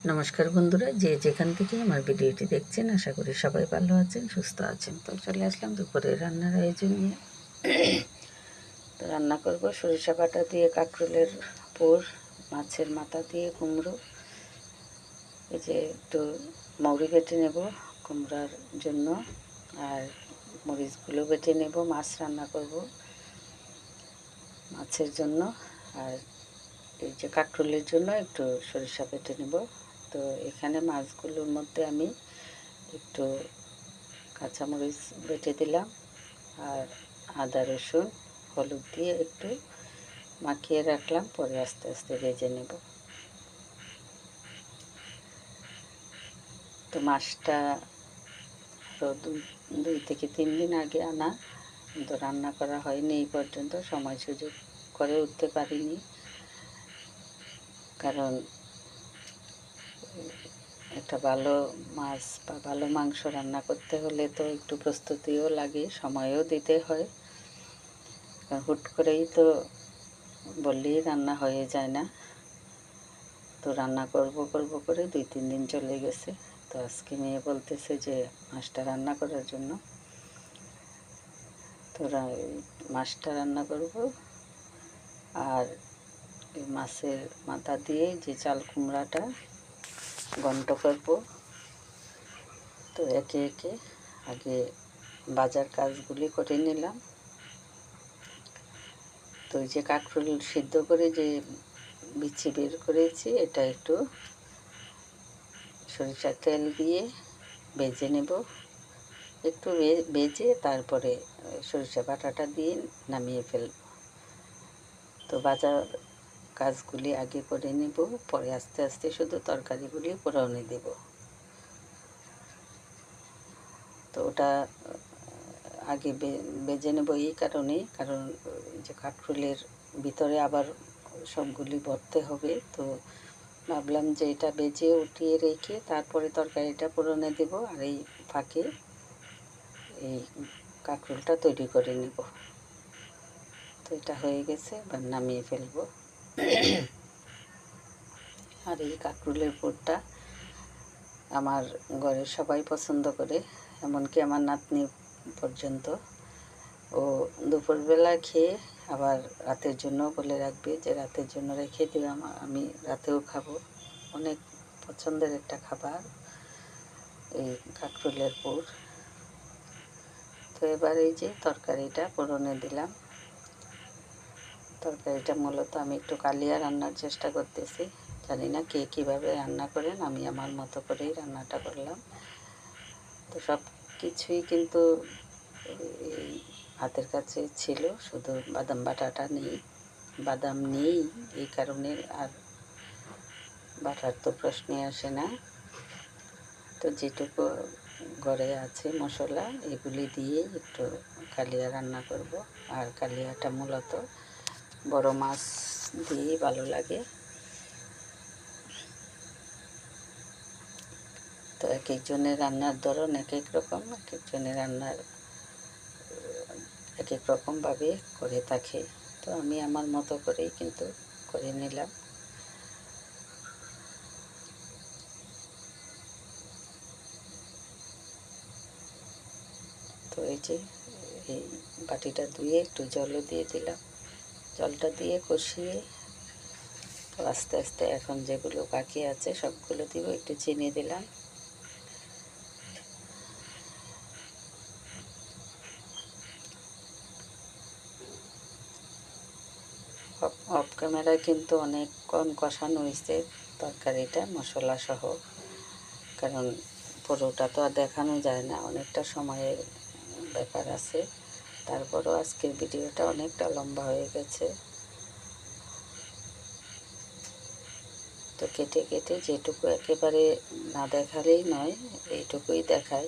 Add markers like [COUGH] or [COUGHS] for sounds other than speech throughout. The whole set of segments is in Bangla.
নমস্কার বন্ধুরা, যে যেখান থেকে আমার ভিডিওটি দেখছেন, আশা করি সবাই ভালো আছেন, সুস্থ আছেন। তো চলে আসলাম দুপুরে রান্নার আয়োজন নিয়ে। তো রান্না করব সরিষা বাটা দিয়ে কাঁকরোলের পোর, মাছের মাথা দিয়ে কুমড়ো। এই যে একটু মৌরি বেটে নেব কুমড়ার জন্য, আর মরিচগুলো বেটে নেব, মাছ রান্না করব মাছের জন্য। আর এই যে কাঁকরোলের জন্য একটু সরিষা বেটে নেব। তো এখানে মাছগুলোর মধ্যে আমি একটু কাঁচামরিচ বেটে দিলাম আর আদা, রসুন, হলুদ দিয়ে একটু মাখিয়ে রাখলাম, পরে আস্তে আস্তে ভেজে নেব। তো মাছটা আরও দুই থেকে তিন দিন আগে আনা, কিন্তু রান্না করা হয়নি এই পর্যন্ত, সময় সুযোগ করে উঠতে পারিনি। কারণ একটা ভালো মাছ বা ভালো মাংস রান্না করতে হলে তো একটু প্রস্তুতিও লাগে, সময়ও দিতে হয়। হুট করেই তো বললেই রান্না হয়ে যায় না। তো রান্না করব করব করে দুই, তিন দিন চলে গেছে। তো আজকে মেয়ে বলতেছে যে মাছটা রান্না করার জন্য। তো মাছটা রান্না করব। আর মাছের মাথা দিয়ে যে চাল কুমড়াটা গন্ট করব। তো একে একে আগে বাজার কাজগুলি করে নিলাম। তো যে কাঠফুল সিদ্ধ করে যে বিচি বের করেছি, এটা একটু সরিষার তেল দিয়ে বেজে নেব। একটু বেজে তারপরে সরিষা বাটাটা দিয়ে নামিয়ে ফেলব। তো বাজার কাজগুলি আগে করে নেব, পরে আস্তে আস্তে শুধু তরকারিগুলি পোড়ানে দেব। তো ওটা আগে বেজে নেব এই কারণে, কারণ যে কাঠফুলের ভিতরে আবার সবগুলি ভরতে হবে। তো ভাবলাম যে এটা বেজে উঠিয়ে রেখে তারপরে তরকারিটা পোড়নে দেব আর এই ফাঁকে এই কাঁকরোলটা তৈরি করে নেব। তো এটা হয়ে গেছে, এবার নামিয়ে ফেলব। [COUGHS] আর এই কাকরুলের পুরটা আমার ঘরের সবাই পছন্দ করে, এমনকি আমার নাতনি পর্যন্ত। ও দুপুরবেলা খেয়ে আবার রাতের জন্য বলে রাখবে যে, রাতের জন্য রেখে দিবে আমি রাতেও খাব। অনেক পছন্দের একটা খাবার এই কাকরুলের পুর। তো এবার এই যে তরকারিটা পোড়নে দিলাম। তরকারিটা মূলত আমি একটু কালিয়া রান্নার চেষ্টা করতেছি। জানি না কে কীভাবে রান্না করেন, আমি আমার মতো করেই রান্নাটা করলাম। তো সব কিছুই কিন্তু এই হাতের কাছে ছিল, শুধু বাদাম বাটাটা নেই। বাদাম নেই এই কারণে আর বাটার তো প্রশ্নই আসে না। তো যেটুকু ঘরে আছে মশলা, এগুলি দিয়ে একটু কালিয়া রান্না করব। আর কালিয়াটা মূলত বড় মাছ দিয়েই ভালো লাগে। তো এক একজনের রান্নার ধরন এক এক রকম, এক একজনের রান্নার, এক এক রকমভাবে করে থাকে। তো আমি আমার মতো করেই কিন্তু করে নিলাম। তো এই যে এই বাটিটা ধুয়ে একটু জলও দিয়ে দিলাম। জলটা দিয়ে কষিয়ে আস্তে আস্তে এখন যেগুলো বাকি আছে সবগুলো দিব, একটু চিনি দিলাম। অফ ক্যামেরায় কিন্তু অনেক কম কষানো হয়েছে তরকারিটা, মশলা সহ। কারণ পুরোটা তো আর দেখানো যায় না, অনেকটা সময়ের ব্যাপার আছে। তারপরও আজকের ভিডিওটা অনেকটা লম্বা হয়ে গেছে। তো কেটে কেটে যেটুকু একেবারে না দেখালেই নয়, এইটুকুই দেখাই।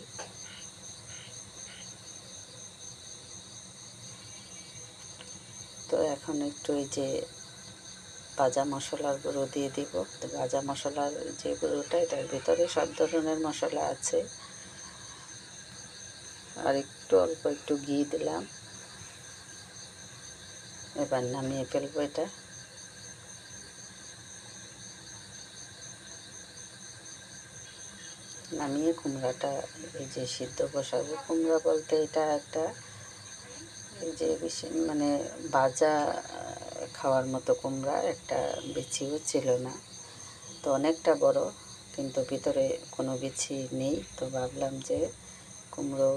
তো এখন একটু এই যে ভাজা মশলার গুঁড়ো দিয়ে দিব। তো ভাজা মশলার যে গুঁড়োটা, এটার ভিতরে সব ধরনের মশলা আছে। আর একটু অল্প একটু ঘি দিলাম। এবার নামিয়ে ফেলব এটা। নামিয়ে কুমড়াটা, এই যে সিদ্ধ বসাবো কুমড়া বলতে এটা একটা, এই যে বেশি মানে বাজা খাওয়ার মতো কুমড়া, একটা বিচিও ছিল না। তো অনেকটা বড়, কিন্তু ভিতরে কোনো বিচি নেই। তো ভাবলাম যে কুমড়ো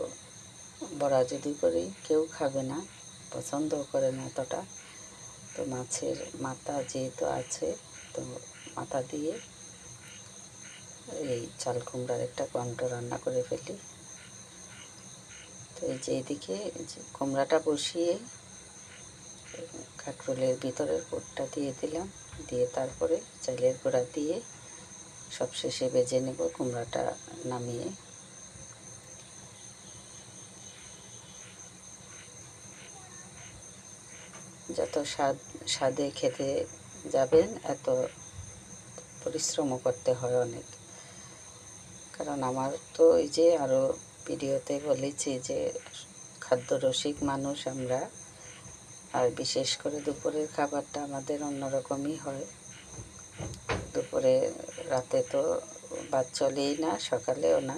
বড়া যদি করি, কেউ খাবে না, পছন্দ করে না এতটা। তো মাছের মাথা যেহেতু আছে, তো মাথা দিয়ে এই চাল কুমড়ার একটা ঘন্ট রান্না করে ফেলি। তো এই যে এদিকে কুমড়াটা বসিয়ে কাঁকরোলের ভিতরের পুরটা দিয়ে দিলাম। দিয়ে তারপরে চালের গোড়া দিয়ে সবশেষে বেজে নেব কুমড়াটা নামিয়ে। যত স্বাদ, স্বাদে খেতে যাবেন, এত পরিশ্রমও করতে হয় অনেক। কারণ আমার তো এই যে আরও ভিডিওতে বলেছি যে খাদ্যরসিক মানুষ আমরা, আর বিশেষ করে দুপুরের খাবারটা আমাদের অন্যরকমই হয়। দুপুরে রাতে তো ভাত চলেই না, সকালেও না।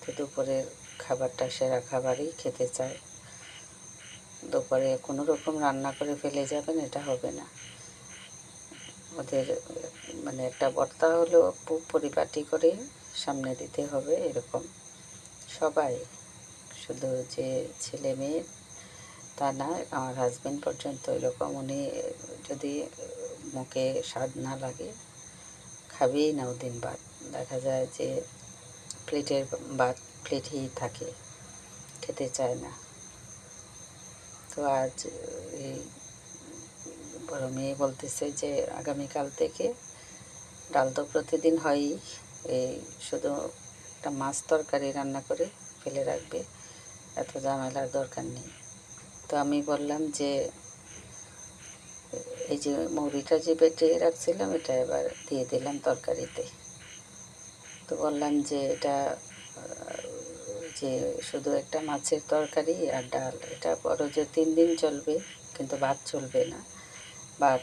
তো দুপুরের খাবারটা সেরা খাবারই খেতে চায়। দুপুরে কোনো রকম রান্না করে ফেলে যাবেন, এটা হবে না। ওদের মানে একটা বর্তা হলো পরিপাটি করে সামনে দিতে হবে, এরকম। সবাই, শুধু যে ছেলে মেয়ে, তা না, আমার হাজব্যান্ড পর্যন্ত এরকম উনি যদি মুখে স্বাদ না লাগে, খাবেই না ওদিন ভাত। দেখা যায় যে প্লেটের ভাত প্লেটেই থাকে, খেতে চায় না। তো আজ, এই বড় মেয়ে বলতেছে যে আগামীকাল থেকে ডাল তো প্রতিদিন হয়ই। এই শুধু একটা মাছ তরকারি রান্না করে ফেলে রাখবে, এত ঝামেলার দরকার নেই। তো আমি বললাম যে, এই যে মৌরিটা যে বেটে রাখছিলাম, এটা এবার দিয়ে দিলাম তরকারিতে। তো বললাম যে এটা যে শুধু একটা মাছের তরকারি আর ডাল। এটা বড় যে তিন দিন চলবে, কিন্তু ভাত চলবে না। ভাত,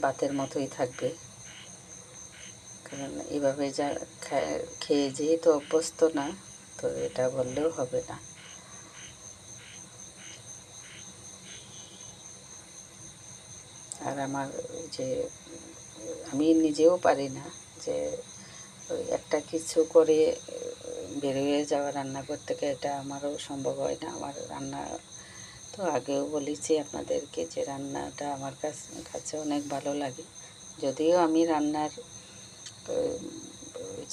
ভাতের মতোই থাকবে। কারণ এভাবে যা খায়- যেহেতু অভ্যস্ত না, তো এটা বললেও হবে না। আর আমার যে, আমি নিজেও পারি না যে একটা কিছু করে বেরোয়ে যাওয়া রান্না করতে গিয়ে এটা আমারও সম্ভব হয় না। আমার রান্না তো আগেও বলেছি আপনাদেরকে যে রান্নাটা আমার কাছে অনেক ভালো লাগে। যদিও আমি রান্নার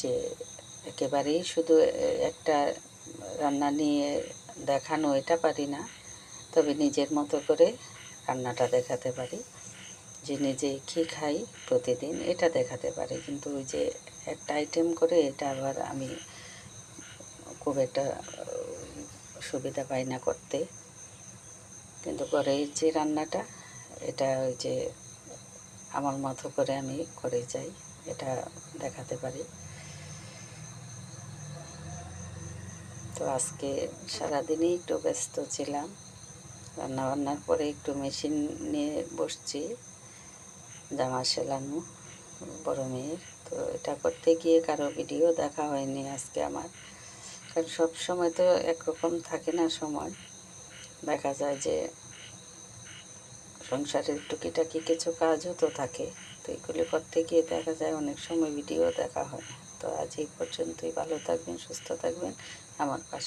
যে একেবারেই শুধু একটা রান্না নিয়ে দেখানো এটা পারি না, তবে নিজের মতো করে রান্নাটা দেখাতে পারি। যে নিজে কী খাই প্রতিদিন এটা দেখাতে পারি। কিন্তু ওই যে একটা আইটেম করে এটা আবার আমি খুব একটা সুবিধা পাই না করতে। কিন্তু ঘরের যে রান্নাটা, এটা ওই যে আমার মতো করে আমি করে যাই, এটা দেখাতে পারি। তো আজকে সারাদিনই একটু ব্যস্ত ছিলাম। রান্না বান্নার পরে একটু মেশিন নিয়ে বসছি, জামা সেলানো, বড় মেয়ের। তো এটা করতে গিয়ে কারও ভিডিও দেখা হয়নি আজকে আমার। কারণ সব সময় তো একরকম থাকে না সময়। দেখা যায় যে সংসারের টুকিটাকি কিছু কাজও তো থাকে, তো এগুলি করতে গিয়ে দেখা যায় অনেক সময় ভিডিও দেখা হয় তো আজ এই পর্যন্তই, ভালো থাকবেন, সুস্থ থাকবেন, আমার পাশে